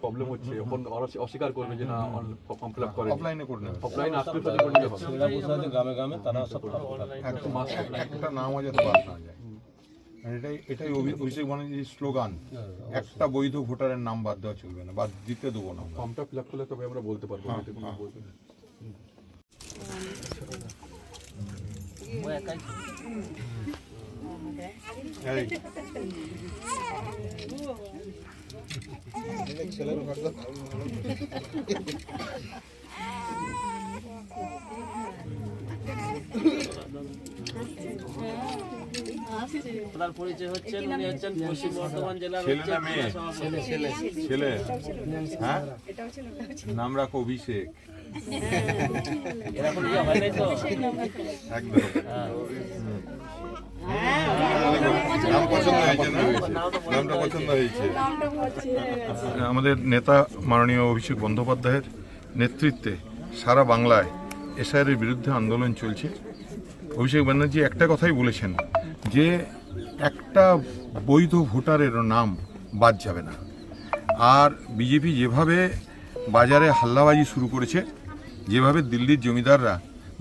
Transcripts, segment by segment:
Problem হচ্ছে এখন অস্বীকার করবে যে না ফর্ম ফিল আপ করে অফলাইনে করে নেবে। অফলাইন আসলে তো করে নিতে হবে ছেলেরা বসে আছে গ্রামে গ্রামে তারা সব একটা নামও যাতে বাদ না যায়। এটাই এটাই অভি- অভিষেক ব্যানার্জির স্লোগান। একটা বৈধ ভোটারের নাম বাদ দেওয়া চলবে না বাদ দিতে দেবো না ফর্মটা ফিল আপ করলে তবে আমরা বলতে পারব হ্যাঁ, হ্যাঁ। পরিচয় হচ্ছেন উনি হচ্ছেন পশ্চিম বর্ধমান জেলার ছেলে না মেয়ে? ছেলে ছেলে ছেলে হ্যাঁ? নাম রাখো অভিষেক। এরকম ইয়ে হয় নাই তো? একদম। হয়েছে নামটা পছন্দ হয়েছে। আমাদের নেতা মাননীয় অভিষেক বন্দ্যোপাধ্যায়ের নেতৃত্বে সারা বাংলায় এসআইয়ের বিরুদ্ধে আন্দোলন চলছে। অভিষেক ব্যানার্জি একটা কথাই বলেছেন যে একটা বৈধ ভোটারের নাম বাদ যাবে না। আর বিজেপি যেভাবে বাজারে হাল্লাবাজি শুরু করেছে, যেভাবে দিল্লির জমিদাররা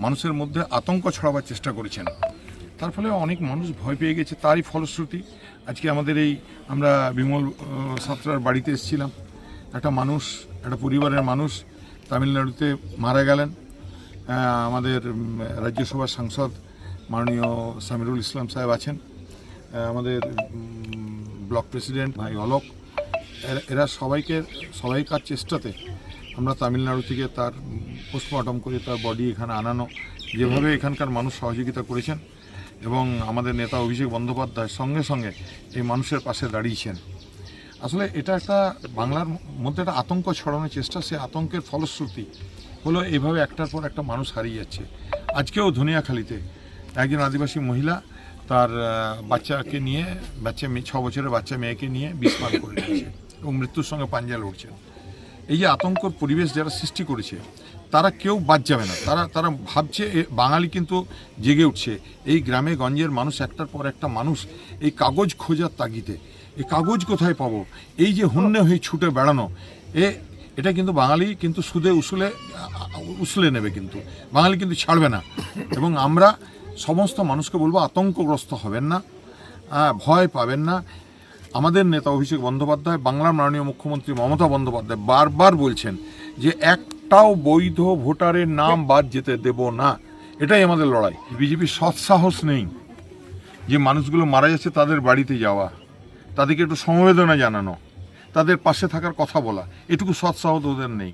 মানুষের মধ্যে আতঙ্ক ছড়াবার চেষ্টা করেছেন, তার ফলে অনেক মানুষ ভয় পেয়ে গেছে, তারই ফলশ্রুতি। আজকে আমাদের এই আমরা বিমল সাঁতরার বাড়িতে এসেছিলাম। একটা মানুষ, একটা পরিবারের মানুষ তামিলনাড়ুতে মারা গেলেন। আমাদের রাজ্যসভার সাংসদ মাননীয় সামিরুল ইসলাম সাহেব আছেন। আমাদের ব্লক প্রেসিডেন্ট ভাই অলোক এরা- সবাইকে, সবাইকার চেষ্টাতে আমরা তামিলনাড়ু থেকে তার পোস্টমর্টম করে তার বডি এখানে আনানো, যেভাবে এখানকার মানুষ সহযোগিতা করেছেন এবং আমাদের নেতা অভিষেক বন্দ্যোপাধ্যায় সঙ্গে সঙ্গে এই মানুষের পাশে দাঁড়িয়েছেন। আসলে এটা একটা, বাংলার মধ্যে একটা আতঙ্ক ছড়ানোর চেষ্টা, সে আতঙ্কের ফলশ্রুতি হলো এভাবে একটার পর একটা মানুষ হারিয়ে যাচ্ছে। আজকেও ধনিয়াখালীতে একজন আদিবাসী মহিলা তার বাচ্চাকে নিয়ে, বাচ্চা মেয়ে, ছ বছরের বাচ্চা মেয়েকে নিয়ে বিস্মান করে নিয়েছে এবং মৃত্যুর সঙ্গে পাঞ্জা লড়ছেন এই যে আতঙ্কর পরিবেশ যারা সৃষ্টি করেছে, তারা কেউ বাদ যাবে না। তারা তারা ভাবছে বাঙালি কিন্তু জেগে উঠছে। এই গ্রামে গঞ্জের মানুষ একটার পর একটা মানুষ এই কাগজ খোঁজার তাগিদে। এই কাগজ কোথায় পাবো? এই যে হুন্নে হয়ে ছুটে বেড়ানো, এ, এটা কিন্তু বাঙালি কিন্তু সুদে উসুলে উসলে নেবে কিন্তু। বাঙালি কিন্তু ছাড়বে না। এবং আমরা সমস্ত মানুষকে বলব আতঙ্কগ্রস্ত হবেন না আ, ভয় পাবেন না। আমাদের নেতা অভিষেক বন্দ্যোপাধ্যায় বাংলার মাননীয় মুখ্যমন্ত্রী মমতা বন্দ্যোপাধ্যায় বারবার বলছেন যে একটাও বৈধ ভোটারের নাম বাদ যেতে দেব না। এটাই আমাদের লড়াই। বিজেপির সৎসাহস নেই যে মানুষগুলো মারা যাচ্ছে তাদের বাড়িতে যাওয়া তাদেরকে একটু সমবেদনা জানানো তাদের পাশে থাকার কথা বলা এটুকু সৎসাহস ওদের নেই।